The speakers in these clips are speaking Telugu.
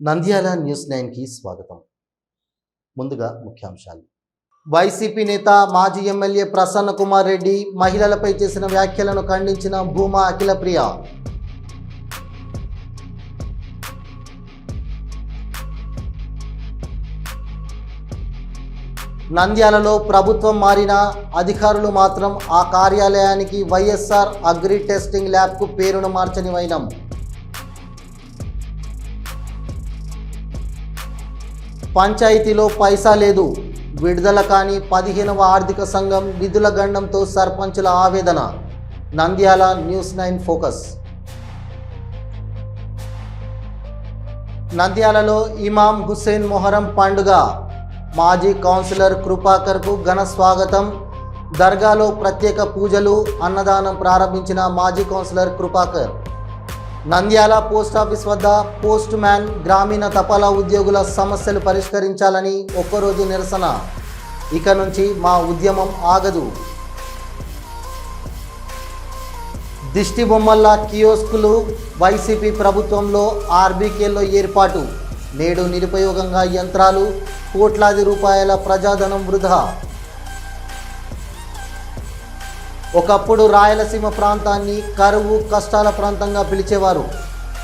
నంద్యాల న్యూస్ నైన్కి స్వాగతం. ముందుగా ముఖ్యాంశాలు. వైసీపీ నేత మాజీ ఎమ్మెల్యే ప్రసన్న కుమార్ రెడ్డి మహిళలపై చేసిన వ్యాఖ్యలను ఖండించిన భూమా అఖిల ప్రియ. నంద్యాలలో ప్రభుత్వం మారిన అధికారులు మాత్రం ఆ కార్యాలయానికి వైఎస్ఆర్ అగ్రి టెస్టింగ్ ల్యాబ్కు పేరును మార్చని వైనం పంచాయతీలో పైసా లేదు. విడుదల కాని పదిహేనవ ఆర్థిక సంఘం నిధుల గండంతో సర్పంచుల ఆవేదన. Nandyal news nine focus. నంద్యాలలో ఇమాం హుస్సేన్ మొహరం పండుగ. మాజీ కౌన్సిలర్ కృపాకర్కు ఘన స్వాగతం. దర్గాలో ప్రత్యేక పూజలు అన్నదానం ప్రారంభించిన మాజీ councillor Krupakar. Nandyal post office వద్ద పోస్ట్ మ్యాన్ గ్రామీణ తపాలా ఉద్యోగుల సమస్యలు పరిష్కరించాలని ఒక్కరోజు నిరసన. ఇక నుంచి మా ఉద్యమం ఆగదు. దిష్టి బొమ్మల కియోస్కులు వైసీపీ ప్రభుత్వంలో ఆర్బీకేలో ఏర్పాటు. నేడు నిరుపయోగంగా యంత్రాలు కోట్లాది రూపాయల ప్రజాధనం వృధా. ఒకప్పుడు రాయలసీమ ప్రాంతాన్ని కరువు కష్టాల ప్రాంతంగా పిలిచేవారు.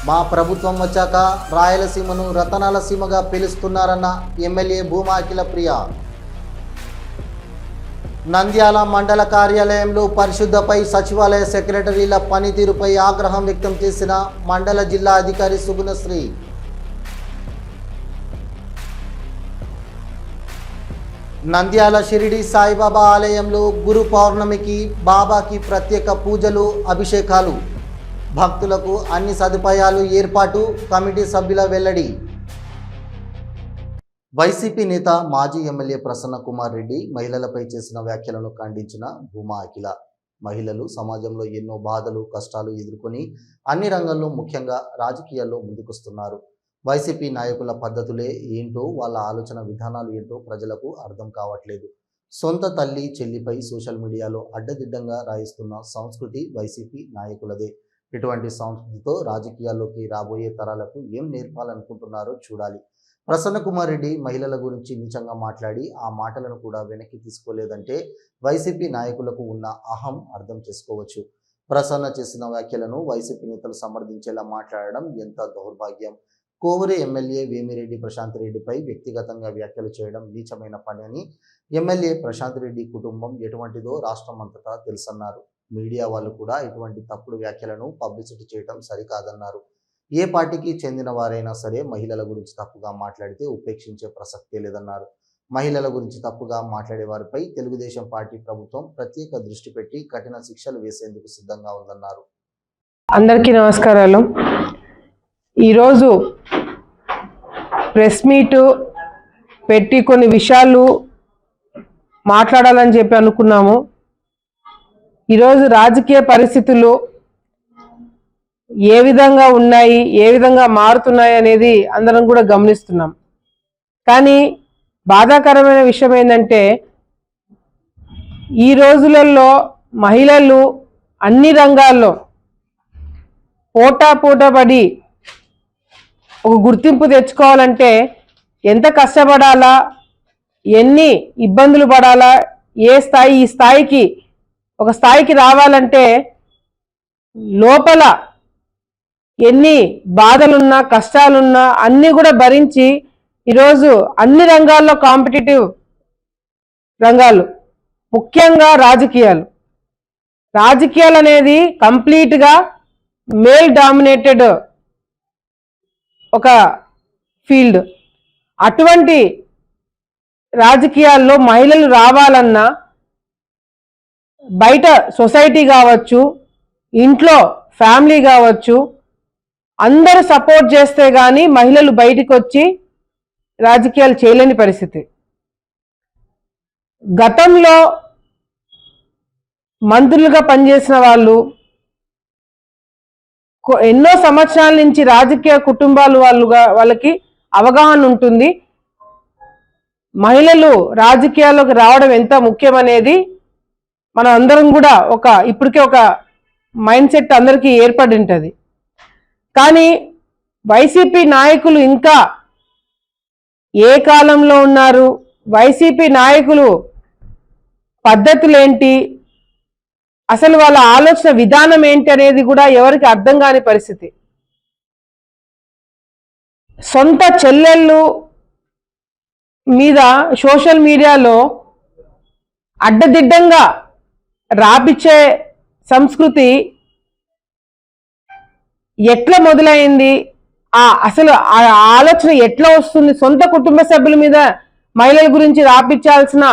మా ప్రభుత్వం వచ్చాక రాయలసీమను రతనాల సీమగా పిలుస్తున్నారన్న ఎమ్మెల్యే భూమాఖిల ప్రియ. నంద్యాల మండల కార్యాలయంలో పరిశుద్ధపై సచివాలయ సెక్రటరీల పనితీరుపై ఆగ్రహం వ్యక్తం చేసిన మండల జిల్లా అధికారి సుగుణశ్రీ నంద్యాల షిరిడి సాయిబాబా ఆలయంలో గురు పౌర్ణమికి బాబాకి ప్రత్యేక పూజలు అభిషేకాలు. భక్తులకు అన్ని సదుపాయాలు ఏర్పాటు కమిటీ సభ్యుల వెల్లడి. వైసీపీ నేత మాజీ ఎమ్మెల్యే ప్రసన్న కుమార్ రెడ్డి మహిళలపై చేసిన వ్యాఖ్యలను ఖండించిన భూమా అఖిల. మహిళలు సమాజంలో ఎన్నో బాధలు కష్టాలు ఎదుర్కొని అన్ని రంగాల్లో ముఖ్యంగా రాజకీయాల్లో ముందుకొస్తున్నారు. వైసీపీ నాయకుల పద్ధతులే ఏంటో వాళ్ళ ఆలోచన విధానాలు ఏంటో ప్రజలకు అర్థం కావట్లేదు. సొంత తల్లి చెల్లిపై సోషల్ మీడియాలో అడ్డదిడ్డంగా రాయిస్తున్న సంస్కృతి వైసీపీ నాయకులదే. ఇటువంటి సంస్కృతితో రాజకీయాల్లోకి రాబోయే తరాలకు ఏం నేర్పాలనుకుంటున్నారో చూడాలి. ప్రసన్న కుమార్ రెడ్డి మహిళల గురించి నిజంగా మాట్లాడి ఆ మాటలను కూడా వెనక్కి తీసుకోలేదంటే వైసీపీ నాయకులకు ఉన్న అహం అర్థం చేసుకోవచ్చు. ప్రసన్న చేసిన వ్యాఖ్యలను వైసీపీ నేతలు సమర్థించేలా మాట్లాడడం ఎంత దౌర్భాగ్యం! కోవూరు ఎమ్మెల్యే వేమిరెడ్డి ప్రశాంత్ రెడ్డిపై వ్యక్తిగతంగా వ్యాఖ్యలు చేయడం నీచమైన పని అని ఎమ్మెల్యే ప్రశాంత్ రెడ్డి కుటుంబం ఎటువంటిదో రాష్ట్రం అంతటా తెలుసన్నారు. మీడియా వాళ్ళు కూడా ఇటువంటి తప్పుడు వ్యాఖ్యలను పబ్లిసిటీ చేయడం సరికాదన్నారు. ఏ పార్టీకి చెందిన వారైనా సరే మహిళల గురించి తప్పుగా మాట్లాడితే ఉపేక్షించే ప్రసక్తే లేదన్నారు. మహిళల గురించి తప్పుగా మాట్లాడే వారిపై తెలుగుదేశం పార్టీ ప్రభుత్వం ప్రత్యేక దృష్టి పెట్టి కఠిన శిక్షలు వేసేందుకు సిద్ధంగా ఉందన్నారు. అందరికీ నమస్కారాలు. ఈరోజు ప్రెస్ మీటు పెట్టి కొన్ని విషయాలు మాట్లాడాలని చెప్పి అనుకున్నాము. ఈరోజు రాజకీయ పరిస్థితులు ఏ విధంగా ఉన్నాయి ఏ విధంగా మారుతున్నాయి అనేది అందరం కూడా గమనిస్తున్నాం. కానీ బాధాకరమైన విషయం ఏంటంటే ఈ రోజులలో మహిళలు అన్ని రంగాల్లో పోటా పోటా పడి ఒక గుర్తింపు తెచ్చుకోవాలంటే ఎంత కష్టపడాలా? ఎన్ని ఇబ్బందులు పడాలా? ఏ స్థాయి ఈ స్థాయికి ఒక స్థాయికి రావాలంటే లోపల ఎన్ని బాధలున్నా కష్టాలున్నా అన్నీ కూడా భరించి ఈరోజు అన్ని రంగాల్లో కాంపిటేటివ్ రంగాలు ముఖ్యంగా రాజకీయాలు. రాజకీయాలు అనేది కంప్లీట్గా మేల్ డామినేటెడ్ ఒక ఫీల్డ్. అటువంటి రాజకీయాల్లో మహిళలు రావాలన్నా బయట సొసైటీ కావచ్చు ఇంట్లో ఫ్యామిలీ కావచ్చు అందరూ సపోర్ట్ చేస్తే కానీ మహిళలు బయటకు వచ్చి రాజకీయాలు చేయలేని పరిస్థితి. గతంలో మంత్రులుగా పనిచేసిన వాళ్ళు ఎన్నో సంవత్సరాల నుంచి రాజకీయ కుటుంబాలు వాళ్ళుగా వాళ్ళకి అవగాహన ఉంటుంది. మహిళలు రాజకీయాల్లోకి రావడం ఎంత ముఖ్యమనేది మనం అందరం కూడా ఒక ఇప్పటికే ఒక మైండ్ సెట్ అందరికీ ఏర్పడి ఉంటుంది కానీ వైసీపీ నాయకులు ఇంకా ఏ కాలంలో ఉన్నారు? వైసీపీ నాయకులు పద్ధతులేంటి? అసలు వాళ్ళ ఆలోచన విధానం ఏంటి అనేది కూడా ఎవరికి అర్థం కాని పరిస్థితి. సొంత చెల్లెళ్ళు మీద సోషల్ మీడియాలో అడ్డదిడ్డంగా రాపిచ్చే సంస్కృతి ఎట్లా మొదలైంది? ఆ అసలు ఆ ఆలోచన ఎట్లా వస్తుంది? సొంత కుటుంబ సభ్యుల మీద మహిళల గురించి రాపించాల్సిన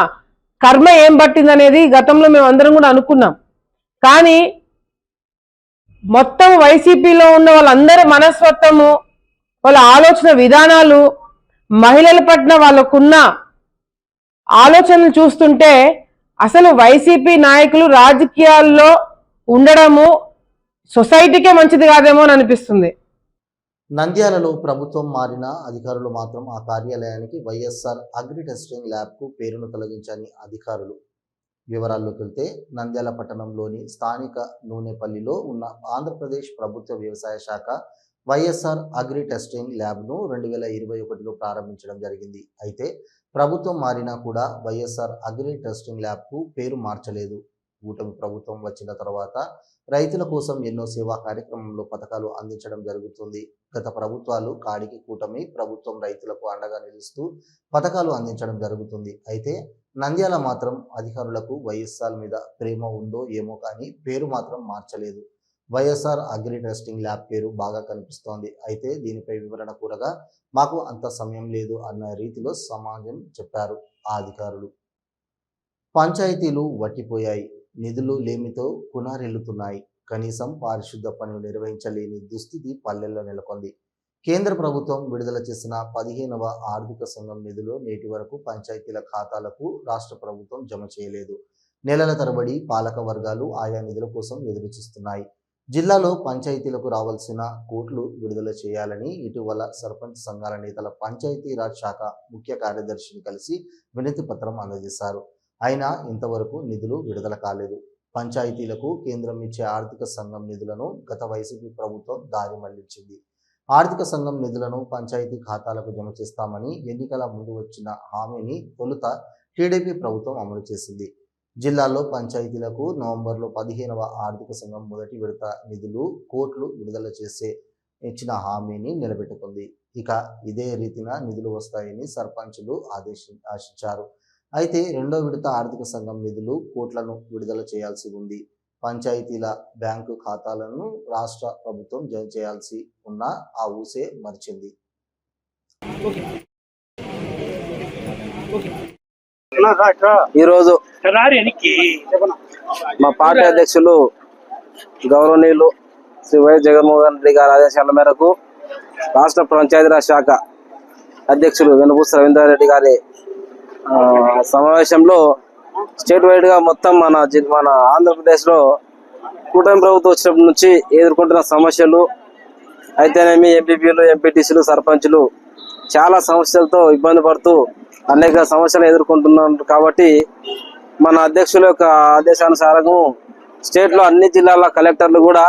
కర్మ ఏం పట్టింది అనేది గతంలో మేము అందరం కూడా అనుకున్నాం. కానీ మొత్తం వైసీపీలో ఉన్న వాళ్ళందరి మనస్తత్వము వాళ్ళ ఆలోచన విధానాలు మహిళల పట్ల వాళ్ళకున్న ఆలోచనలు చూస్తుంటే అసలు వైసీపీ నాయకులు రాజకీయాల్లో ఉండడము సొసైటీకే మంచిది కాదేమో అని అనిపిస్తుంది. నంద్యాలలో ప్రభుత్వం మారిన అధికారులు మాత్రం ఆ కార్యాలయానికి వైఎస్ఆర్ అగ్రి టెస్టింగ్ ల్యాబ్కు పేరును తొలగించని అధికారులు. వివరాల్లోకి వెళ్తే నంద్యాల పట్టణంలోని స్థానిక నూనెపల్లిలో ఉన్న ఆంధ్రప్రదేశ్ ప్రభుత్వ వ్యవసాయ శాఖ వైఎస్ఆర్ అగ్రి టెస్టింగ్ ల్యాబ్ను రెండు వేల ఇరవై ఒకటిలో ప్రారంభించడం జరిగింది. అయితే ప్రభుత్వం మారినా కూడా వైఎస్ఆర్ అగ్రి టెస్టింగ్ ల్యాబ్కు పేరు మార్చలేదు. కూటమి ప్రభుత్వం వచ్చిన తర్వాత రైతుల కోసం ఎన్నో సేవా కార్యక్రమంలో పథకాలు అందించడం జరుగుతుంది. గత ప్రభుత్వాలు కాడికి కూటమి ప్రభుత్వం రైతులకు అండగా నిలుస్తూ పథకాలు అందించడం జరుగుతుంది. అయితే నంద్యాల మాత్రం అధికారులకు వైఎస్ఆర్ మీద ప్రేమ ఉందో ఏమో కానీ పేరు మాత్రం మార్చలేదు. వైఎస్ఆర్ అగ్రి టెస్టింగ్ ల్యాబ్ పేరు బాగా కనిపిస్తోంది. అయితే దీనిపై వివరణ కూరగా మాకు అంత సమయం లేదు అన్న రీతిలో సమాజం చెప్పారు ఆ అధికారులు. పంచాయతీలు వట్టిపోయాయి. నిధులు లేమితో కునారెల్లుతున్నాయి. కనీసం పారిశుద్ధ పనులు నిర్వహించలేని దుస్థితి పల్లెల్లో నెలకొంది. కేంద్ర ప్రభుత్వం విడుదల చేసిన పదిహేనవ ఆర్థిక సంఘం నిధులు నేటి వరకు పంచాయతీల ఖాతాలకు రాష్ట్ర ప్రభుత్వం జమ చేయలేదు. నెలల తరబడి పాలక వర్గాలు ఆయా నిధుల కోసం ఎదురుచూస్తున్నాయి. జిల్లాలో పంచాయతీలకు రావాల్సిన కోట్లు విడుదల చేయాలని ఇటీవల సర్పంచ్ సంఘాల నేతల పంచాయతీరాజ్ శాఖ ముఖ్య కార్యదర్శిని కలిసి వినతి పత్రం అందజేశారు. అయినా ఇంతవరకు నిధులు విడుదల కాలేదు. పంచాయతీలకు కేంద్రం ఇచ్చే ఆర్థిక సంఘం నిధులను గత వైసీపీ ప్రభుత్వం దారి మళ్ళించింది. ఆర్థిక సంఘం నిధులను పంచాయతీ ఖాతాలకు జమ చేస్తామని ఎన్నికల ముందు వచ్చిన హామీని తొలుత టీడీపీ ప్రభుత్వం అమలు చేసింది. జిల్లాలో పంచాయతీలకు నవంబర్లో పదిహేనవ ఆర్థిక సంఘం మొదటి విడత నిధులు కోట్లు విడుదల చేసే ఇచ్చిన హామీని నిలబెట్టుకుంది. ఇక ఇదే రీతిన నిధులు వస్తాయని సర్పంచులు ఆదేశి ఆశించారు. అయితే రెండో విడత ఆర్థిక సంఘం నిధులు కోట్లను విడుదల చేయాల్సి ఉంది. పంచాయతీల బ్యాంకు ఖాతాలను రాష్ట్ర ప్రభుత్వం జమ చేయాల్సి ఉన్న ఆ ఊసే మరిచింది. ఈరోజు మా పార్టీ అధ్యక్షులు గౌరవనీయులు శ్రీ వైఎస్ జగన్మోహన్ రెడ్డి గారి ఆదేశాల మేరకు రాష్ట్ర పంచాయతీరాజ్ శాఖ అధ్యక్షులు వెనుపూస రవీంద్రారెడ్డి గారి సమావేశంలో స్టేట్ వైడ్గా మొత్తం మన జి- మన ఆంధ్రప్రదేశ్లో కూటమి ప్రభుత్వం వచ్చినప్పటి నుంచి ఎదుర్కొంటున్న సమస్యలు అయితేనేమి ఎంపీపీలు ఎంపీటీసీలు సర్పంచులు చాలా సమస్యలతో ఇబ్బంది పడుతూ అనేక సమస్యలు ఎదుర్కొంటున్నారు కాబట్టి మన అధ్యక్షుల యొక్క ఆదేశానుసారము స్టేట్లో అన్ని జిల్లాల కలెక్టర్లు కూడా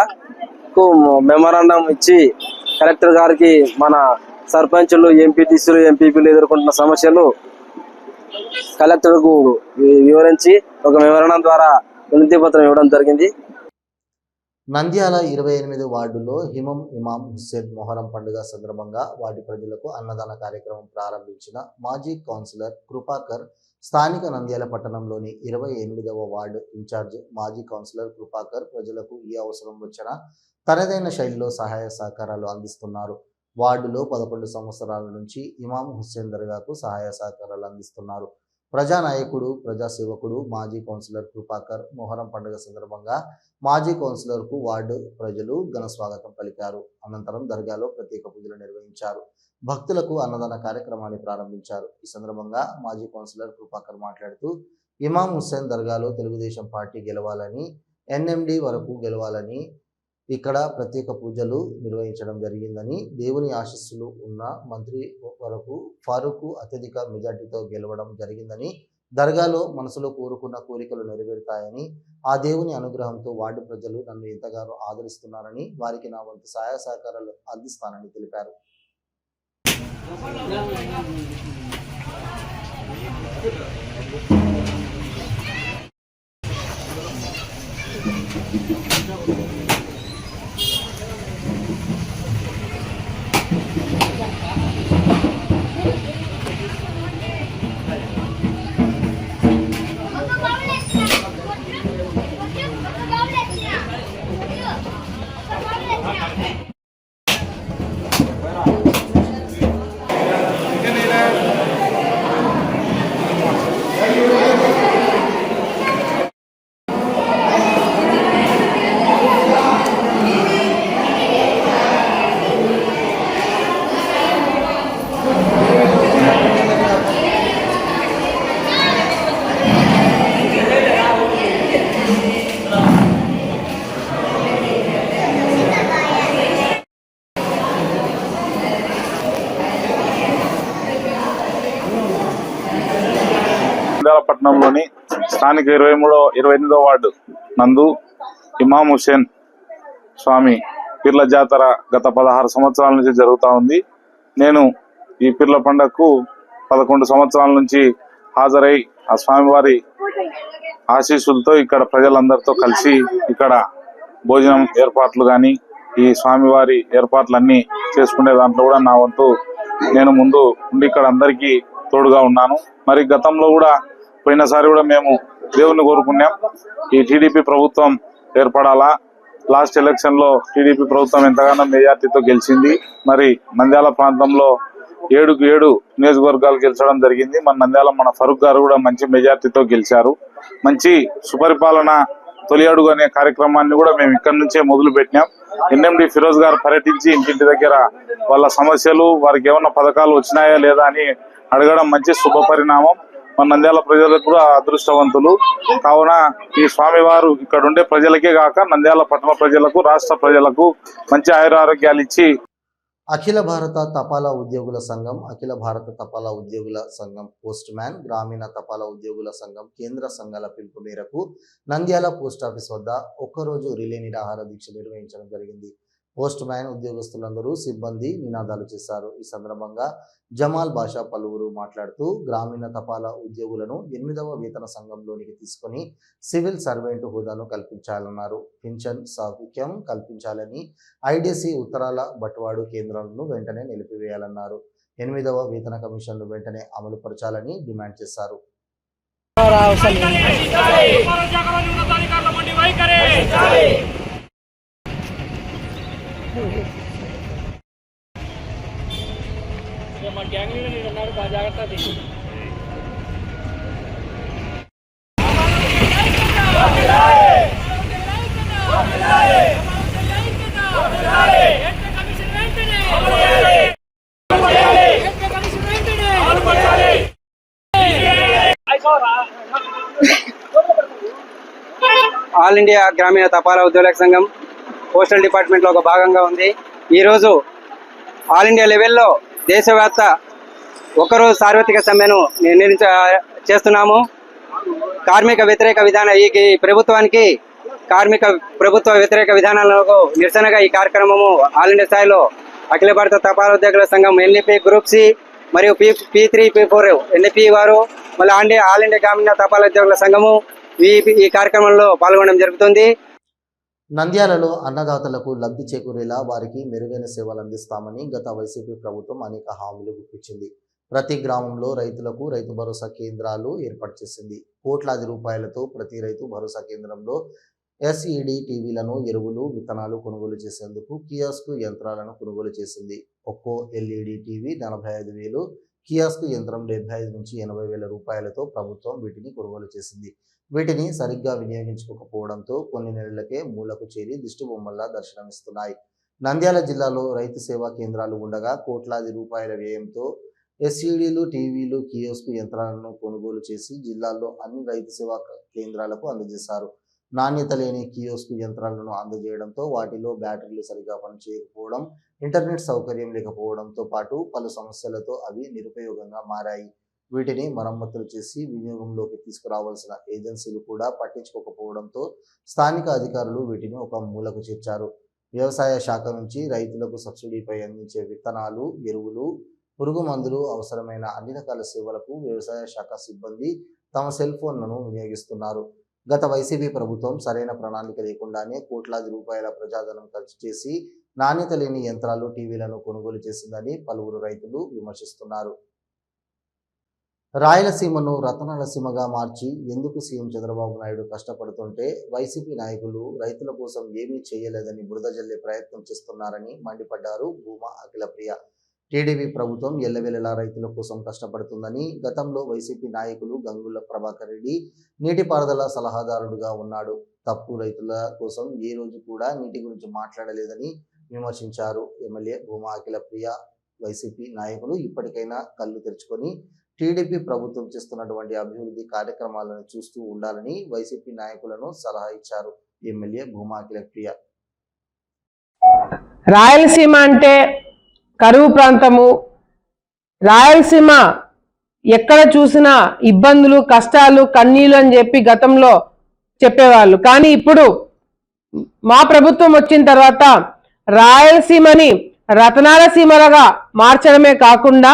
మెమరాండం ఇచ్చి కలెక్టర్ గారికి మన సర్పంచులు ఎంపీటీసీలు ఎంపీపీలు ఎదుర్కొంటున్న సమస్యలు కలెక్టర్కు వివరించి ఒక వివరణ ద్వారా వినతి పత్రం ఇవ్వడం జరిగింది. నంద్యాల ఇరవై ఎనిమిది వార్డులో హిమం ఇమాం హుస్సేన్ మొహరం పండుగ సందర్భంగా వార్డు ప్రజలకు అన్నదాన కార్యక్రమం ప్రారంభించిన మాజీ కౌన్సిలర్ కృపాకర్ స్థానిక నంద్యాల పట్టణంలోని ఇరవై ఎనిమిదవ వార్డు ఇన్ఛార్జ్ మాజీ కౌన్సిలర్ కృపాకర్ ప్రజలకు ఈ అవసరం వచ్చినా తనదైన శైలిలో సహాయ సహకారాలు అందిస్తున్నారు. వార్డులో పదకొండు సంవత్సరాల నుంచి ఇమాం హుస్సేన్ దర్గాకు సహాయ సహకారాలు అందిస్తున్నారు. ప్రజానాయకుడు ప్రజాసేవకుడు మాజీ కౌన్సిలర్ కృపాకర్ మొహరం పండుగ సందర్భంగా మాజీ కౌన్సిలర్కు వార్డు ప్రజలు ఘన స్వాగతం పలికారు. అనంతరం దర్గాలో ప్రత్యేక పూజలు నిర్వహించారు. భక్తులకు అన్నదాన కార్యక్రమాన్ని ప్రారంభించారు. ఈ సందర్భంగా మాజీ కౌన్సిలర్ కృపాకర్ మాట్లాడుతూ ఇమాం హుస్సేన్ దర్గాలో తెలుగుదేశం పార్టీ గెలవాలని ఎన్ఎండి వరకు గెలవాలని ఇక్కడ ప్రత్యేక పూజలు నిర్వహించడం జరిగిందని దేవుని ఆశీస్సులు ఉన్న మంత్రి వరకు ఫారూక్ అత్యధిక మెజార్టీతో గెలవడం జరిగిందని దర్గాలో మనసులో కోరుకున్న కోరికలు నెరవేరుతాయని ఆ దేవుని అనుగ్రహంతో వార్డు ప్రజలు నన్ను ఎంతగానో ఆదరిస్తున్నారని వారికి నా వంతు సహాయ సహకారాలు అందిస్తానని తెలిపారు. పట్టణంలోని స్థానిక ఇరవై మూడో ఇరవై ఎనిమిదో వార్డు నందు ఇమాం హుసేన్ స్వామి పీర్ల జాతర గత పదహారు సంవత్సరాల నుంచి జరుగుతూ ఉంది. నేను ఈ పీర్ల పండగకు పదకొండు సంవత్సరాల నుంచి హాజరై ఆ స్వామివారి ఆశీస్సులతో ఇక్కడ ప్రజలందరితో కలిసి ఇక్కడ భోజనం ఏర్పాట్లు కానీ ఈ స్వామివారి ఏర్పాట్లన్నీ చేసుకునే దాంట్లో కూడా నా వంతు నేను ముందు ఉండి ఇక్కడ అందరికీ తోడుగా ఉన్నాను. మరి గతంలో కూడా పోయినసారి కూడా మేము దేవుని కోరుకున్నాం. ఈ టీడీపీ ప్రభుత్వం ఏర్పడాలా? లాస్ట్ ఎలక్షన్లో టీడీపీ ప్రభుత్వం ఎంతగానో మెజార్టీతో గెలిచింది. మరి నంద్యాల ప్రాంతంలో ఏడుకు ఏడు నియోజకవర్గాలు గెలిచడం జరిగింది. మన నంద్యాల మన ఫరూక్ గారు కూడా మంచి మెజార్టీతో గెలిచారు. మంచి సుపరిపాలన తొలి అడుగు అనే కార్యక్రమాన్ని కూడా మేము ఇక్కడి నుంచే మొదలు పెట్టినాం. ఎన్ఎండి ఫిరోజ్ గారు పర్యటించి ఇంటింటి దగ్గర వాళ్ళ సమస్యలు వారికి ఏమన్నా పథకాలు వచ్చినాయా లేదా అని అడగడం మంచి శుభ పరిణామం మన నంద్యాల ప్రజలకు కూడా అదృష్టవంతులు. కావున ఈ స్వామివారు ఇక్కడ ఉండే ప్రజలకే కాక నంద్యాల పట్టణ ప్రజలకు రాష్ట్ర ప్రజలకు మంచి ఆయుర ఆరోగ్యాలు ఇచ్చి అఖిల భారత తపాలా ఉద్యోగుల సంఘం అఖిల భారత తపాలా ఉద్యోగుల సంఘం పోస్ట్ మ్యాన్ గ్రామీణ తపాలా ఉద్యోగుల సంఘం కేంద్ర సంఘాల పిలుపు మేరకు నంద్యాల పోస్ట్ ఆఫీస్ వద్ద ఒక్కరోజు రిలే నిరాహార దీక్ష నిర్వహించడం జరిగింది. పోస్ట్ మ్యాన్ ఉద్యోగస్తులందరూ సిబ్బంది నినాదాలు చేశారు. ఈ సందర్భంగా జమాల్ బాషా పలువురు మాట్లాడుతూ గ్రామీణ తపాలా ఉద్యోగులను ఎనిమిదవ వేతన సంఘంలోనికి తీసుకొని సివిల్ సర్వెంట్ హోదాను కల్పించాలన్నారు. పింఛన్ సౌఖ్యం కల్పించాలని ఐడిసి ఉత్తరాల బట్వాడు కేంద్రాలను వెంటనే నిలిపివేయాలన్నారు. ఎనిమిదవ వేతన కమిషన్ను వెంటనే అమలుపరచాలని డిమాండ్ చేశారు. మా గ్యాంగ్ లీడర్ మీరు ఉన్నారు బాగా జాగ్రత్త ఆల్ ఇండియా గ్రామీణ తపాలా ఉద్యోగుల సంఘం పోస్టల్ డిపార్ట్మెంట్లో ఒక భాగంగా ఉంది. ఈరోజు ఆల్ ఇండియా లెవెల్లో దేశవ్యాప్త ఒకరోజు సార్వత్రిక సమ్మెను నిర్ణయించ చేస్తున్నాము. కార్మిక వ్యతిరేక విధాన ఈ ప్రభుత్వానికి కార్మిక ప్రభుత్వ వ్యతిరేక విధానాలకు నిరసనగా ఈ కార్యక్రమము ఆల్ ఇండియా స్థాయిలో అఖిల భారత తపాల ఉద్యోగుల సంఘం ఎన్ఈపీ గ్రూప్ సి మరియు P P three P four NEP వారు మళ్ళీ ఆల్ ఇండియా ఆల్ ఇండియా గ్రామీణ తపాల ఉద్యోగుల సంఘము ఈ ఈ కార్యక్రమంలో పాల్గొనడం జరుగుతుంది. నంద్యాలలో అన్నదాతలకు లబ్ధి చేకూరేలా వారికి మెరుగైన సేవలు అందిస్తామని గత వైసీపీ ప్రభుత్వం అనేక హామీలు గుప్పించింది. ప్రతి గ్రామంలో రైతులకు రైతు భరోసా కేంద్రాలు ఏర్పాటు చేసింది. కోట్లాది రూపాయలతో ప్రతి రైతు భరోసా కేంద్రంలో ఎస్ఈడి టీవీలను ఎరువులు విత్తనాలు కొనుగోలు చేసేందుకు కియాస్కు యంత్రాలను కొనుగోలు చేసింది. ఒక్కో ఎల్ఈడి టీవీ నలభై ఐదు వేలు కియాస్కు యంత్రం డెబ్బై ఐదు నుంచి ఎనభై వేల రూపాయలతో ప్రభుత్వం వీటిని కొనుగోలు చేసింది. వీటిని సరిగ్గా వినియోగించుకోకపోవడంతో కొన్ని నెలలకే మూలకు చేరి దిష్టి బొమ్మల్లా దర్శనమిస్తున్నాయి. నంద్యాల జిల్లాలో రైతు సేవా కేంద్రాలు ఉండగా కోట్లాది రూపాయల వ్యయంతో ఎస్ఈడీలు టీవీలు కియోస్కు యంత్రాలను కొనుగోలు చేసి జిల్లాల్లో అన్ని రైతు సేవా కేంద్రాలకు అందజేశారు. నాణ్యత లేని కియోస్క్ యంత్రాలను అందజేయడంతో వాటిలో బ్యాటరీలు సరిగా పనిచేయకపోవడం ఇంటర్నెట్ సౌకర్యం లేకపోవడంతో పాటు పలు సమస్యలతో అవి నిరుపయోగంగా మారాయి. వీటిని మరమ్మతులు చేసి వినియోగంలోకి తీసుకురావాల్సిన ఏజెన్సీలు కూడా పట్టించుకోకపోవడంతో స్థానిక అధికారులు వీటిని ఒక మూలకు చేర్చారు. వ్యవసాయ శాఖ నుంచి రైతులకు సబ్సిడీపై అందించే విత్తనాలు ఎరువులు పురుగు మందులు అవసరమైన అన్ని రకాల సేవలకు వ్యవసాయ శాఖ సిబ్బంది తమ సెల్ ఫోన్లను వినియోగిస్తున్నారు. గత వైసీపీ ప్రభుత్వం సరైన ప్రణాళిక లేకుండానే కోట్లాది రూపాయల ప్రజాధనం ఖర్చు చేసి నాణ్యత లేని యంత్రాలు టీవీలను కొనుగోలు చేసిందని పలువురు రైతులు విమర్శిస్తున్నారు. రాయలసీమను రతనాల సీమగా మార్చి ఎందుకు సీఎం చంద్రబాబు నాయుడు కష్టపడుతుంటే వైసీపీ నాయకులు రైతుల కోసం ఏమీ చేయలేదని బురద జల్లే ప్రయత్నం చేస్తున్నారని మండిపడ్డారు భూమా అఖిలప్రియ టీడీపీ ప్రభుత్వం ఎల్లవెల్లలా రైతుల కోసం కష్టపడుతుందని గతంలో వైసీపీ నాయకులు గంగుల ప్రభాకర్ రెడ్డి నీటిపారుదల సలహాదారుడుగా ఉన్నాడు. తప్పు రైతుల కోసం ఏ రోజు కూడా నీటి గురించి మాట్లాడలేదని విమర్శించారు ఎమ్మెల్యే భూమా అఖిలప్రియ వైసీపీ నాయకులు ఇప్పటికైనా కళ్ళు తెరుచుకొని టీడీపీ ప్రభుత్వం చేస్తున్నటువంటి అభివృద్ధి కార్యక్రమాలను చూస్తూ ఉండాలని వైసీపీ నాయకులను సలహా ఇచ్చారు ఎమ్మెల్యే భూమాకిల ప్రియ. రాయలసీమ అంటే కరువు ప్రాంతము. రాయలసీమ ఎక్కడ చూసినా ఇబ్బందులు కష్టాలు కన్నీళ్ళు అని చెప్పి గతంలో చెప్పేవాళ్ళు. కానీ ఇప్పుడు మా ప్రభుత్వం వచ్చిన తర్వాత రాయలసీమని రతనాల సీమలుగా మార్చడమే కాకుండా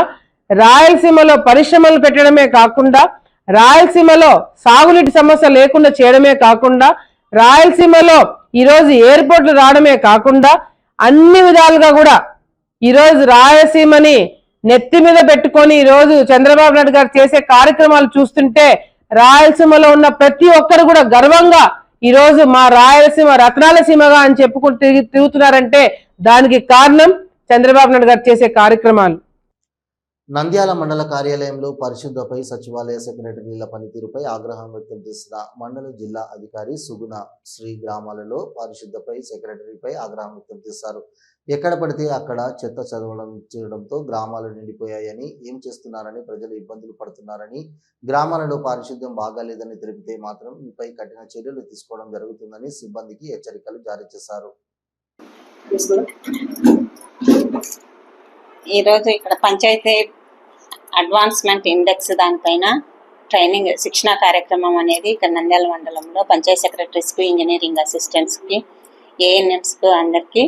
రాయలసీమలో పరిశ్రమలు పెట్టడమే కాకుండా రాయలసీమలో సాగునీటి సమస్య లేకుండా చేయడమే కాకుండా రాయలసీమలో ఈరోజు ఎయిర్పోర్ట్లు రావడమే కాకుండా అన్ని విధాలుగా కూడా ఈరోజు రాయలసీమని నెత్తి మీద పెట్టుకొని ఈరోజు చంద్రబాబు నాయుడు గారు చేసే కార్యక్రమాలు చూస్తుంటే రాయలసీమలో ఉన్న ప్రతి ఒక్కరు కూడా గర్వంగా ఈరోజు మా రాయలసీమ రత్నాల సీమగా అని చెప్పుకుంటూ తిరుగుతున్నారంటే దానికి కారణం చంద్రబాబు నాయుడు గారు చేసే కార్యక్రమాలు. నంద్యాల మండల కార్యాలయంలో పరిశుద్ధపై సచివాలయ సెక్రటరీల పనితీరుపై ఆగ్రహం వ్యక్తం చేసిన మండల జిల్లా అధికారి సుగుణ శ్రీ గ్రామాలలో పరిశుద్ధపై సెక్రటరీపై ఆగ్రహం వ్యక్తం చేశారు. ఎక్కడ పడితే అక్కడ చెత్త చదవడం చేయడంతో గ్రామాలు నిండిపోయాయని ఏం చేస్తున్నారని ప్రజలు ఇబ్బందులు పడుతున్నారని గ్రామాలలో పారిశుద్ధ్యం బాగాలేదని తెలిపితే మాత్రం ఈపై కఠిన చర్యలు తీసుకోవడం జరుగుతుందని సిబ్బందికి హెచ్చరికలు జారీ చేశారు. ఈరోజు ఇక్కడ పంచాయతీ అడ్వాన్స్మెంట్ ఇండెక్స్ దానిపైన ట్రైనింగ్ శిక్షణ కార్యక్రమం అనేది ఇక్కడ నంద్యాల మండలంలో పంచాయత్ సెక్రటరీస్కి ఇంజనీరింగ్ అసిస్టెంట్స్కి ఏఎన్ఎంస్కు అందరికీ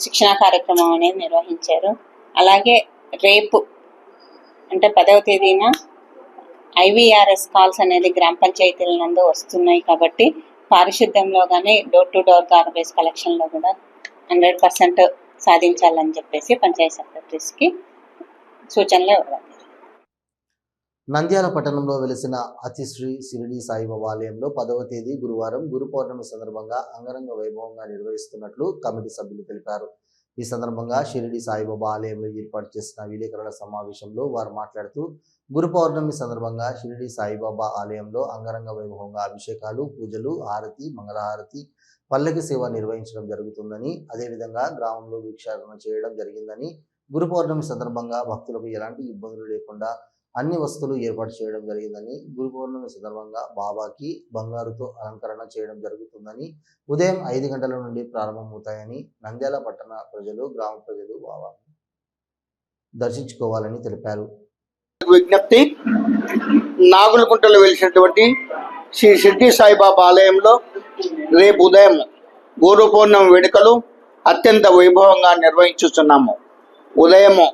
శిక్షణ కార్యక్రమం అనేది నిర్వహించారు. అలాగే రేపు అంటే పదవ తేదీన ఐవీఆర్ఎస్ కాల్స్ అనేది గ్రామ పంచాయతీల నందు వస్తున్నాయి కాబట్టి పారిశుద్ధ్యంలో కానీ డోర్ టు డోర్ గార్బేజ్ కలెక్షన్లో కూడా హండ్రెడ్ పర్సెంట్ సాధించాలని చెప్పేసి పంచాయత్ సెక్రటరీస్కి సూచనలు ఇవ్వడం నంద్యాల పట్టణంలో వెలిసిన అతిశ్రీ షిరిడి సాయిబాబా ఆలయంలో పదవ తేదీ గురువారం గురు పౌర్ణమి సందర్భంగా అంగరంగ వైభవంగా నిర్వహిస్తున్నట్లు కమిటీ సభ్యులు తెలిపారు. ఈ సందర్భంగా షిరిడి సాయిబాబా ఆలయంలో ఏర్పాటు చేసిన విలేకరుల సమావేశంలో వారు మాట్లాడుతూ గురు పౌర్ణమి సందర్భంగా షిరిడి సాయిబాబా ఆలయంలో అంగరంగ వైభవంగా అభిషేకాలు పూజలు హారతి మంగళహారతి పల్లకి సేవ నిర్వహించడం జరుగుతుందని అదేవిధంగా గ్రామంలో భిక్షాటన చేయడం జరిగిందని గురు పౌర్ణమి సందర్భంగా భక్తులకు ఎలాంటి ఇబ్బందులు లేకుండా అన్ని వస్తువులు ఏర్పాటు చేయడం జరిగిందని గురు పౌర్ణమి సందర్భంగా బాబాకి బంగారుతో అలంకరణ చేయడం జరుగుతుందని ఉదయం ఐదు గంటల నుండి ప్రారంభమవుతాయని నంద్యాల పట్టణ ప్రజలు గ్రామ ప్రజలు బాబాను దర్శించుకోవాలని తెలిపారు. విజ్ఞప్తి నాగులకుంటలో వెలిసినటువంటి శ్రీ షిర్డి సాయిబాబా ఆలయంలో రేపు ఉదయం గురు పౌర్ణమి వేడుకలు అత్యంత వైభవంగా నిర్వహించుతున్నాము ఉదయము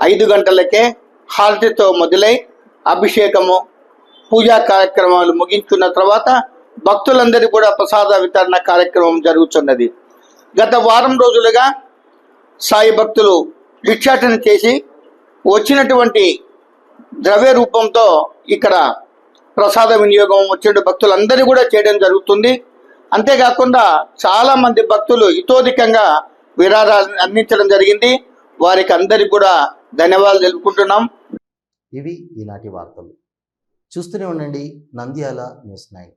ఐదు గంటలకే హారతితో మొదలై అభిషేకము పూజా కార్యక్రమాలు ముగించుకున్న తర్వాత భక్తులందరికీ కూడా ప్రసాద వితరణ కార్యక్రమం జరుగుతున్నది గత వారం రోజులుగా సాయి భక్తులు భిక్షాటన చేసి వచ్చినటువంటి ద్రవ్య రూపంతో ఇక్కడ ప్రసాద వినియోగం వచ్చిన భక్తులందరూ కూడా చేయడం జరుగుతుంది. అంతేకాకుండా చాలా మంది భక్తులు ఇతోధికంగా విరాళాలు అందించడం జరిగింది. వారికి అందరికి కూడా ధన్యవాదాలు తెలుపుకుంటున్నాం. ఇవి ఈనాటి వార్తలు. చూస్తూనే ఉండండి నంద్యాల న్యూస్ నైన్.